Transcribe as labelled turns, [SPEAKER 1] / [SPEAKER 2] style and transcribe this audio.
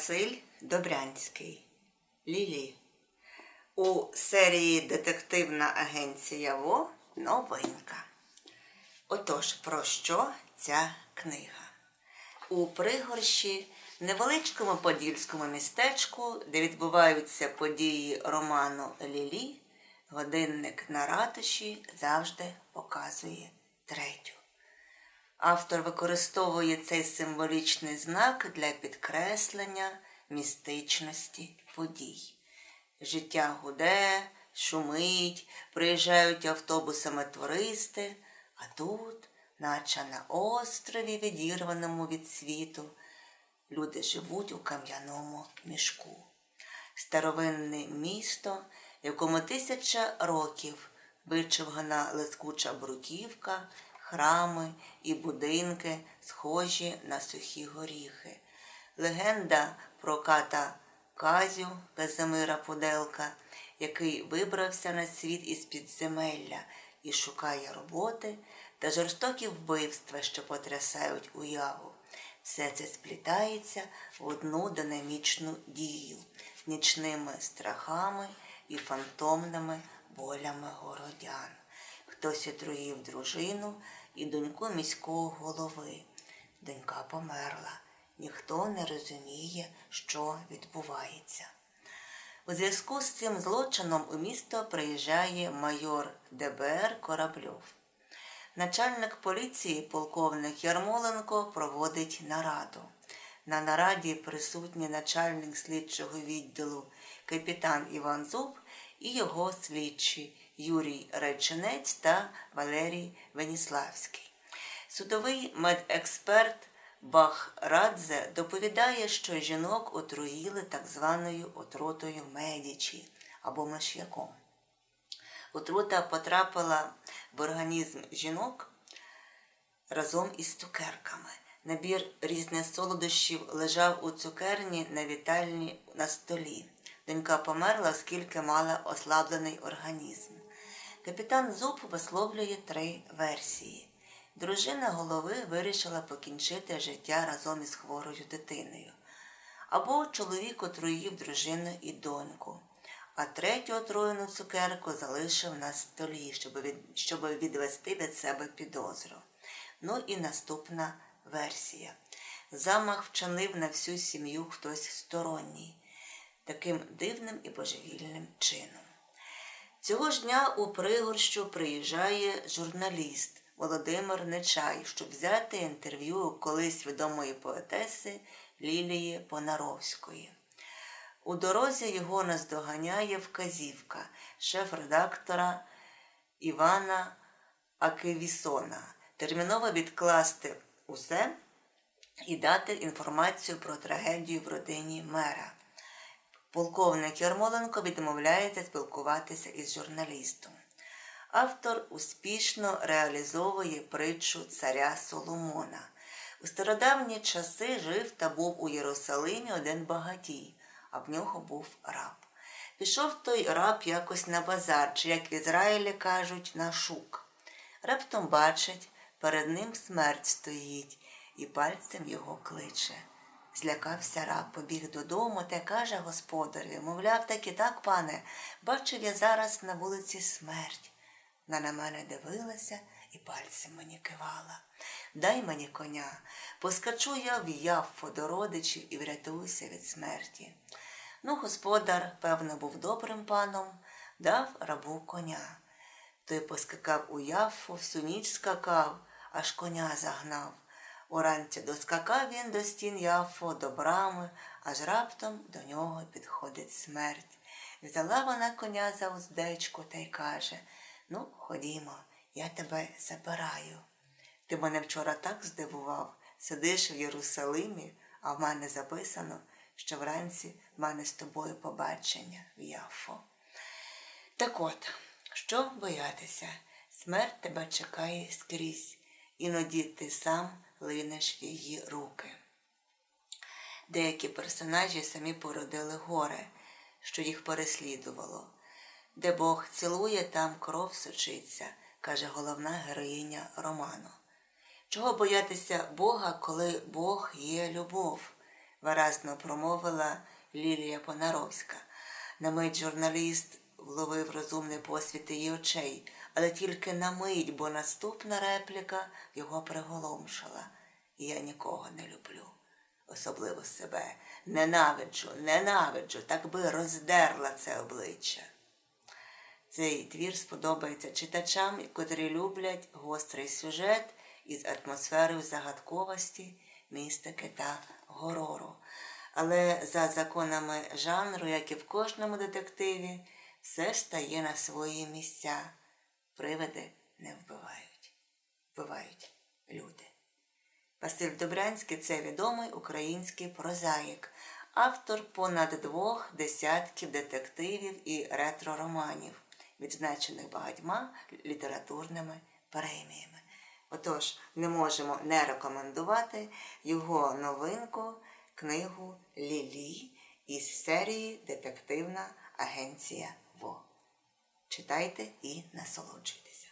[SPEAKER 1] Василь Добрянський. Лілі. У серії Детективна агенція ВО новинка. Отож, про що ця книга? У пригорщі, невеличкому подільському містечку, де відбуваються події роману Лілі, годинник на ратуші завжди показує третю. Автор використовує цей символічний знак для підкреслення містичності подій. Життя гуде, шумить, приїжджають автобусами туристи, а тут, наче на острові, відірваному від світу, люди живуть у кам'яному мішку. Старовинне місто, якому тисяча років вичовгана лискуча бруківка, храми і будинки, схожі на сухі горіхи. Легенда про ката Казю Казимира Пуделка, який вибрався на світ із підземелля і шукає роботи та жорстокі вбивства, що потрясають уяву. Все це сплітається в одну динамічну дію нічними страхами і фантомними болями городян. Хтось отруїв дружину і доньку міського голови. Донька померла. Ніхто не розуміє, що відбувається. У зв'язку з цим злочином у місто приїжджає майор ДБР Корабльов. Начальник поліції, полковник Ярмоленко, проводить нараду. На нараді присутній начальник слідчого відділу капітан Іван Зуб і його слідчі Юрій Реченець та Валерій Веніславський. Судовий медексперт Бахрадзе доповідає, що жінок отруїли так званою отрутою медічі або миш'яком. Отрута потрапила в організм жінок разом із цукерками. Набір різних солодощів лежав у цукерні на вітальні на столі. Донька померла, оскільки мала ослаблений організм. Капітан Зуб висловлює три версії. Дружина голови вирішила покінчити життя разом із хворою дитиною. Або чоловік отруїв дружину і доньку, а третю отруєну цукерку залишив на столі, щоб від, щоб відвести від себе підозру. Ну і наступна версія. Замах вчинив на всю сім'ю хтось сторонній, таким дивним і божевільним чином. Цього ж дня у пригорщу приїжджає журналіст. Володимир Нечай, щоб взяти інтерв'ю колись відомої поетеси Лілії Понаровської. У дорозі його наздоганяє вказівка шеф-редактора Івана Акевісона терміново відкласти усе і дати інформацію про трагедію в родині мера. Полковник Ярмоленко відмовляється спілкуватися із журналістом автор успішно реалізовує притчу царя Соломона. У стародавні часи жив та був у Єрусалимі один багатій, а в нього був раб. Пішов той раб якось на базар, чи, як в Ізраїлі кажуть, на шук. Раптом бачить, перед ним смерть стоїть і пальцем його кличе. Злякався раб, побіг додому та каже господареві, мовляв, так і так, пане, бачив я зараз на вулиці смерть. Вона на мене дивилася і пальцем мені кивала. Дай мені коня, поскачу я в яффо до родичів і врятуюся від смерті. Ну, господар, певно, був добрим паном, дав рабу коня. Той поскакав у яффу, всю ніч скакав, аж коня загнав. Уранці доскакав він до стін яффо, до брами, аж раптом до нього підходить смерть. Взяла вона коня за уздечку та й каже Ну, ходімо, я тебе забираю. Ти мене вчора так здивував, сидиш в Єрусалимі, а в мене записано, що вранці в мене з тобою побачення в Яфо. Так от, що боятися, смерть тебе чекає скрізь, іноді ти сам линеш в її руки. Деякі персонажі самі породили горе, що їх переслідувало. Де Бог цілує, там кров сочиться, каже головна героїня роману. Чого боятися Бога, коли Бог є любов? виразно промовила Лілія Понаровська. На мить журналіст вловив розумний посвіт її очей, але тільки на мить, бо наступна репліка його приголомшила. Я нікого не люблю, особливо себе. Ненавиджу, ненавиджу, так би роздерла це обличчя. Цей твір сподобається читачам, котрі люблять гострий сюжет із атмосферою загадковості, містики та горору. Але за законами жанру, як і в кожному детективі, все стає на свої місця. Привиди не вбивають, вбивають люди. Василь Добрянський це відомий український прозаїк, автор понад двох десятків детективів і ретро-романів, відзначених багатьма літературними преміями. Отож, не можемо не рекомендувати його новинку, книгу Лілі із серії Детективна агенція ВО. Читайте і насолоджуйтеся.